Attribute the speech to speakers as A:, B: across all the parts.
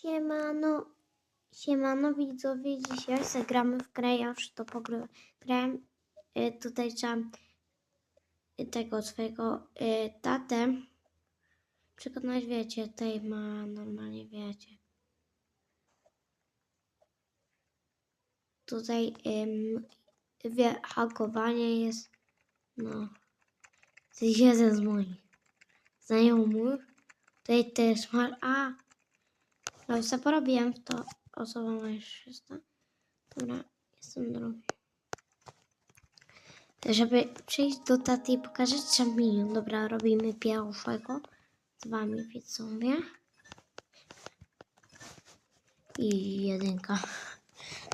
A: Siemano, siemano widzowie, dzisiaj zagramy w grę, to pograłem. Y, Tutaj trzeba y, tego swojego y, tatę przekonać, wiecie, tutaj ma normalnie, wiecie. Tutaj ym, wie, hakowanie jest, no, to jest jeden z moich znajomych. Tutaj też ma, a, no już sobie porobiłem w to osoba mężczyzna. Dobra, jestem drugi. Żeby przejść do taty i pokazać trzeba milion. Dobra, robimy pierwszego z wami widzowie. I jedynka.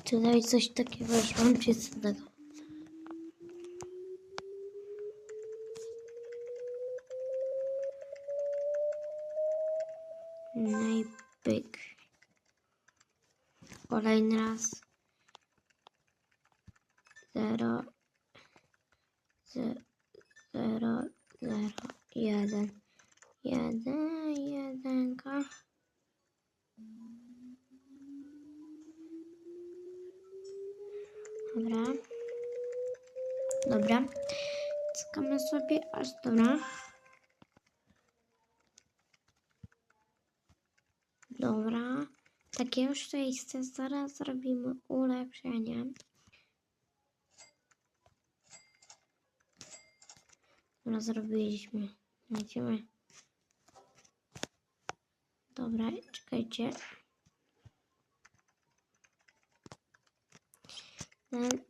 A: Tutaj coś takiego już mam czystego. No i pyk. Kolejny raz. Zero. ze- Zero. Zero. Jeden. Jeden. Jedenka. Dobra. Dobra. Czekamy sobie aż. Dobra. Tutaj chcę. Zaraz zrobimy ulepszenie. Dobra, zrobiliśmy. Lecimy. Dobra, czekajcie.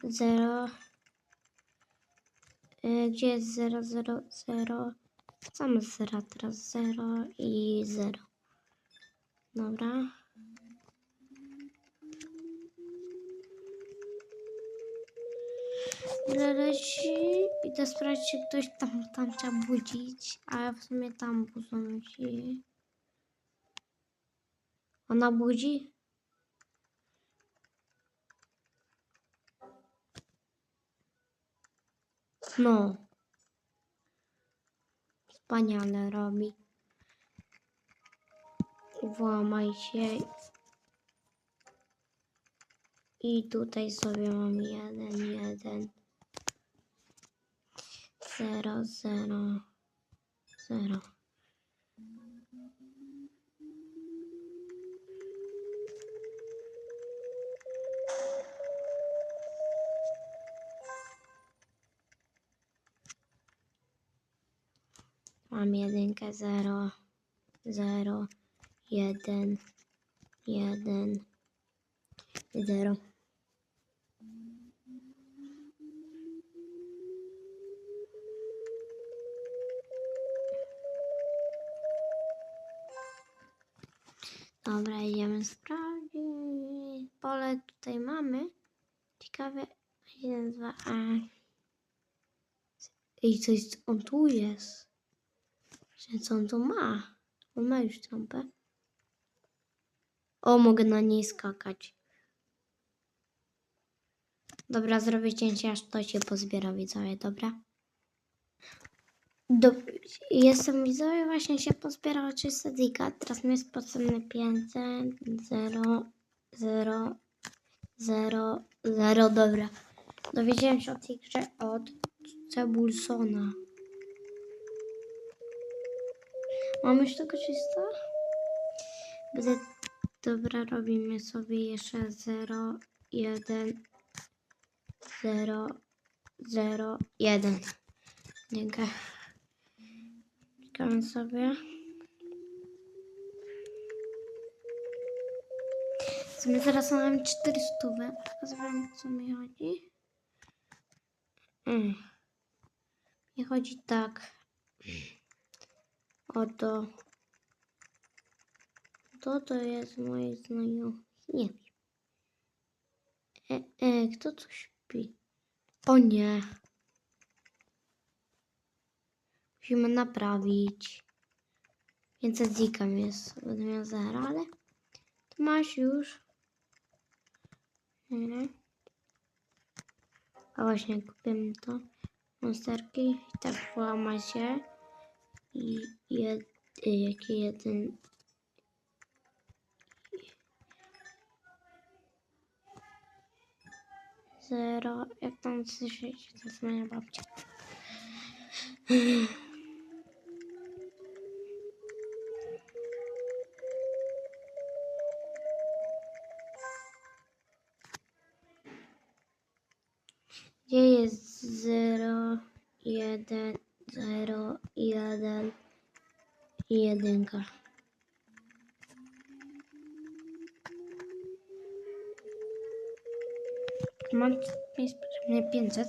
A: Zero. Y, Gdzie jest zero, zero, zero? Sam zero teraz. Zero i zero. Dobra. Leci? Idę sprawdzić, czy ktoś tam, tam trzeba budzić, a w sumie tam budzą się. Ona budzi? No. Wspaniale robi. Włamaj się. I tutaj sobie mam jeden, jeden. Zero, zero, zero. Mam jedynkę, zero, zero, jeden, jeden, zero. Dobra, idziemy sprawdzić. Pole tutaj mamy. Ciekawe, się nazywa. A. Ej, coś on tu jest. Co on tu ma? On ma już trampę. O, mogę na niej skakać. Dobra, zrobię cięcie, aż to się pozbiera, widzowie, dobra? Do, jestem widzowie, właśnie się pozbierało 300 giga, teraz mi jest potrzebne 500, 0, 0, 0, 0, dobra. Dowiedziałem się o tej grze od Cebulsona. Mam już tego 300? Będę, dobra, robimy sobie jeszcze 0, 1, 0, 0, 1. Dziękuję. Czekamy sobie. W sumie zaraz mam 400. Pokazywałem, co mi chodzi. Mm. Mi chodzi tak. Oto. To to jest moje znajome. Nie wiem. E, e, kto tu śpi? O nie. Musimy naprawić. Więcej dzikam jest odmian zera, ale to masz już. Dobra. A właśnie kupiłem to. Monsterki. I tak włama się. I jed, y, jaki jeden... Zero. Jak tam słyszycie, to jest moja babcia. I jedynka? Mam jest potrzebne 500.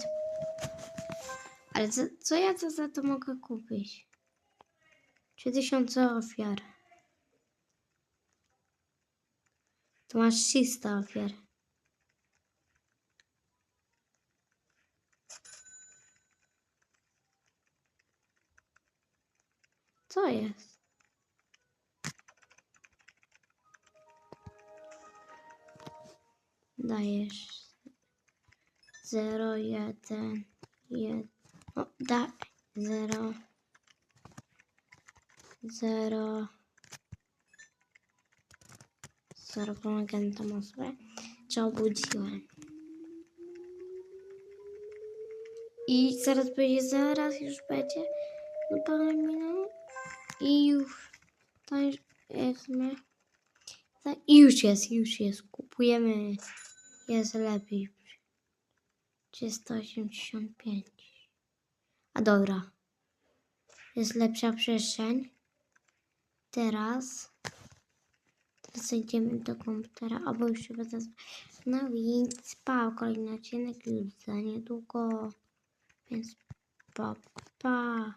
A: Ale co, co ja za to mogę kupić? 3000 ofiar. To masz 300 ofiar. Co jest? Dajesz 0, 1, 1. O, daj 0, 0. 0 pomagam tą osobę. Czy obudziłem? I zaraz będzie, zaraz już będzie. No parę minut. I już. I już jest, już jest. Kupujemy. Jest lepiej. 385. A dobra. Jest lepsza przestrzeń. Teraz. Teraz idziemy do komputera. Albo już chyba zaz... No więc pa, kolejny odcinek już za niedługo. Więc pa, pa.